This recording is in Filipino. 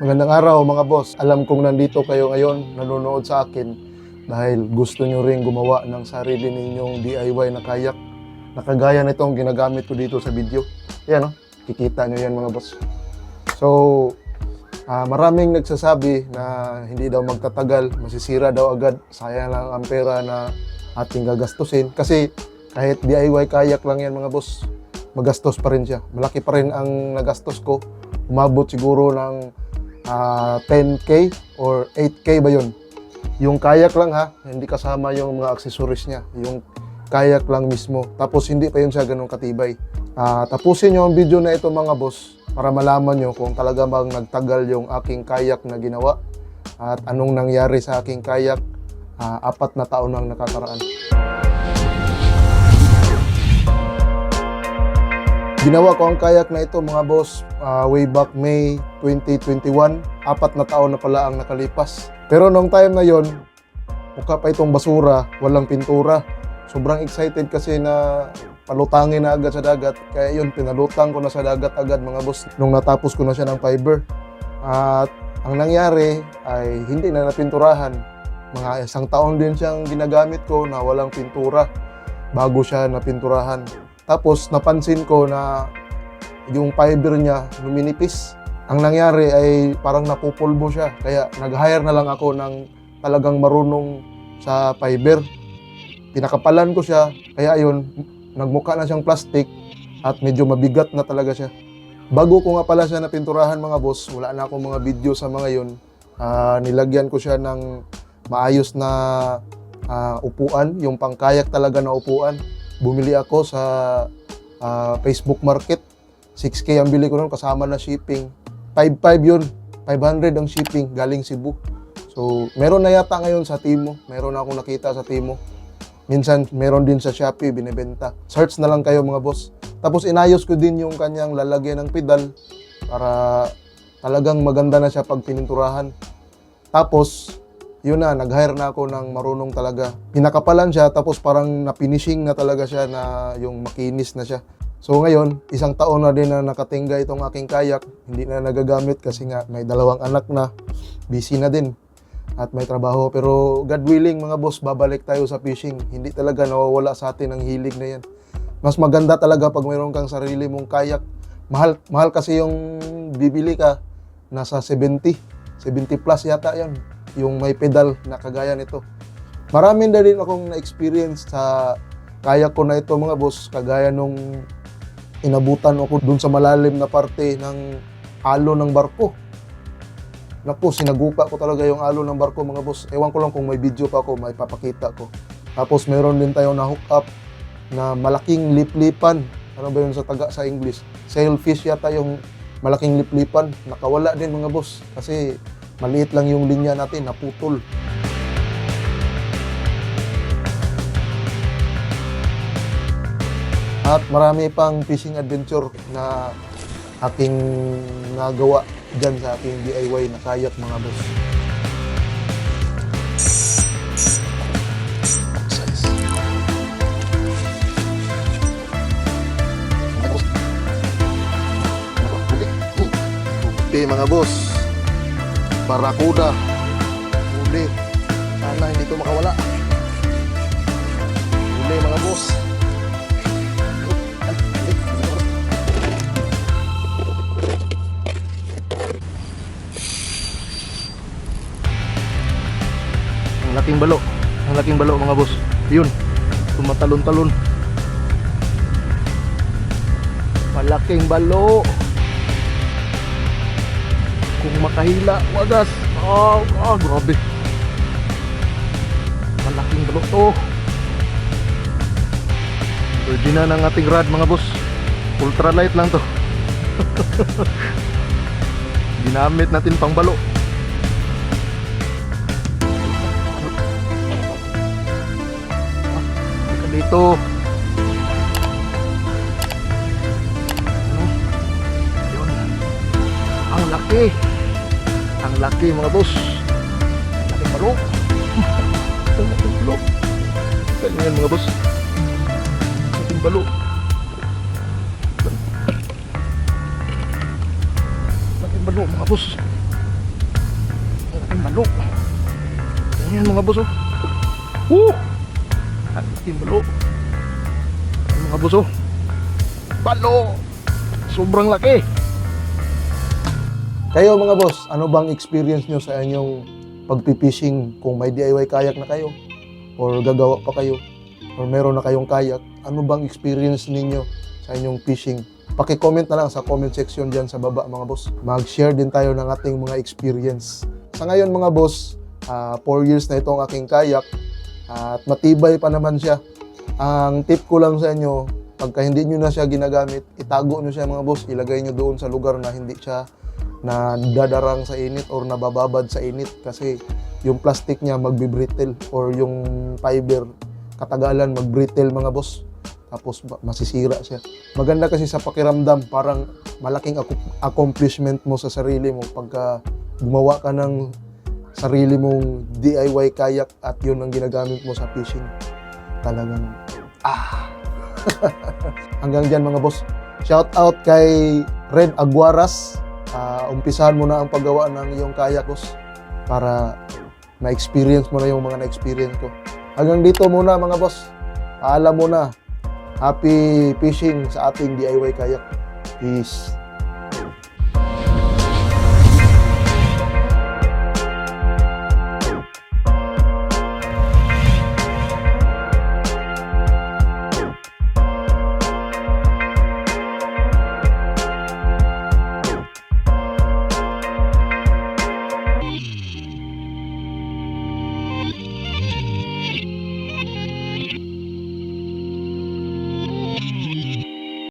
Magandang araw mga boss. Alam kong nandito kayo ngayon, nanonood sa akin dahil gusto nyo rin gumawa ng sarili ninyong DIY na kayak na kagaya nitong ginagamit ko dito sa video. Yan oh, kikita nyo yan mga boss. So, ah, maraming nagsasabi na hindi daw magtatagal, masisira daw agad, sayang lang ang pera na ating gagastusin. Kasi kahit DIY kayak lang yan mga boss, magastos pa rin siya. Malaki pa rin ang nagastos ko. Umabot siguro ng ah, 10k or 8k ba yun? Yung kayak lang ha, hindi kasama yung mga accessories niya. Yung kayak lang mismo. Tapos hindi pa yun siya ganun katibay. Ah, tapusin nyo ang video na ito mga boss para malaman nyo kung talaga bang nagtagal yung aking kayak na ginawa at anong nangyari sa aking kayak ah, apat na taon nang nakakaraan. Ginawa ko ang kayak na ito mga boss ah, way back May 2021. Apat na taon na pala ang nakalipas. Pero nung time na yon, mukha pa itong basura, walang pintura. Sobrang excited kasi na palutangin na agad sa dagat. Kaya yun, pinalutang ko na sa dagat agad mga boss nung natapos ko na siya ng fiber. At ang nangyari ay hindi na napinturahan. Mga isang taon din siyang ginagamit ko na walang pintura bago siya napinturahan. Tapos napansin ko na yung fiber niya luminipis. Ang nangyari ay parang napupulbo siya. Kaya nag-hire na lang ako ng talagang marunong sa fiber. Pinakapalan ko siya. Kaya ayun, nagmukha na siyang plastic at medyo mabigat na talaga siya. Bago ko nga pala siya napinturahan mga boss, wala na akong mga video sa mga yun. Ah, nilagyan ko siya ng maayos na ah, upuan, yung pangkayak talaga na upuan bumili ako sa ah, Facebook Market. 6K ang bili ko noon kasama na shipping. 5.5 yun. 500 ang shipping galing Cebu. So, meron na yata ngayon sa Timo. Meron na akong nakita sa Timo. Minsan, meron din sa Shopee, binibenta. Search na lang kayo mga boss. Tapos, inayos ko din yung kanyang lalagyan ng pedal para talagang maganda na siya pag pininturahan. Tapos, yun na, nag-hire na ako ng marunong talaga. Pinakapalan siya, tapos parang na-finishing na talaga siya na yung makinis na siya. So ngayon, isang taon na din na nakatingga itong aking kayak. Hindi na nagagamit kasi nga may dalawang anak na. Busy na din. At may trabaho. Pero God willing mga boss, babalik tayo sa fishing. Hindi talaga nawawala sa atin ang hilig na yan. Mas maganda talaga pag mayroon kang sarili mong kayak. Mahal, mahal kasi yung bibili ka. Nasa 70. 70 plus yata yan yung may pedal na kagaya nito. Marami na rin akong na-experience sa kayak ko na ito mga boss, kagaya nung inabutan ako dun sa malalim na parte ng alo ng barko. Naku, sinagupa ko talaga yung alo ng barko mga boss. Ewan ko lang kung may video pa ako, may papakita ko. Tapos meron din tayo na hook up na malaking liplipan. Ano ba yun sa taga sa English? Sailfish yata yung malaking liplipan. Nakawala din mga boss kasi maliit lang yung linya natin, naputol. At marami pang fishing adventure na aking nagawa dyan sa aking DIY na kayak mga boss. Okay mga boss, Barakuda. Huli. Sana hindi to makawala. Huli mga boss. Ang laking balo. Ang laking balo mga boss. Yun. Tumatalon-talon. Malaking balo kung makahila. Wagas. Oh, oh grabe. Malaking balok to pwede na ng ating rad mga boss. Ultralight lang to. Ginamit natin pang balo. Ah, dito ano? Yun. Ang laki laki mga boss laking balo ang laking balo ganyan yan mga boss laking balo laking balo mga boss Balo. Ayan mga boss oh. Woo! Ating balo. Ayan, mga boss oh. Balo! Sobrang laki. Kayo mga boss, ano bang experience nyo sa inyong pagpipishing kung may DIY kayak na kayo? Or gagawa pa kayo? Or meron na kayong kayak? Ano bang experience ninyo sa inyong fishing? Paki-comment na lang sa comment section dyan sa baba mga boss. Mag-share din tayo ng ating mga experience. Sa ngayon mga boss, 4 years na itong aking kayak at matibay pa naman siya. Ang tip ko lang sa inyo, pagka hindi nyo na siya ginagamit, itago nyo siya mga boss, ilagay nyo doon sa lugar na hindi siya na dadarang sa init or nabababad sa init kasi yung plastic niya magbi-brittle or yung fiber katagalan mag-brittle mga boss. Tapos masisira siya. Maganda kasi sa pakiramdam parang malaking ac- accomplishment mo sa sarili mo pagka gumawa ka ng sarili mong DIY kayak at yun ang ginagamit mo sa fishing. Talagang ah! Hanggang dyan mga boss. Shout out kay Red Aguaras Ah, umpisahan mo na ang paggawa ng iyong kayakos para ma-experience mo na yung mga na-experience ko. Hanggang dito muna mga boss. Paalam muna. Happy fishing sa ating DIY kayak. Peace.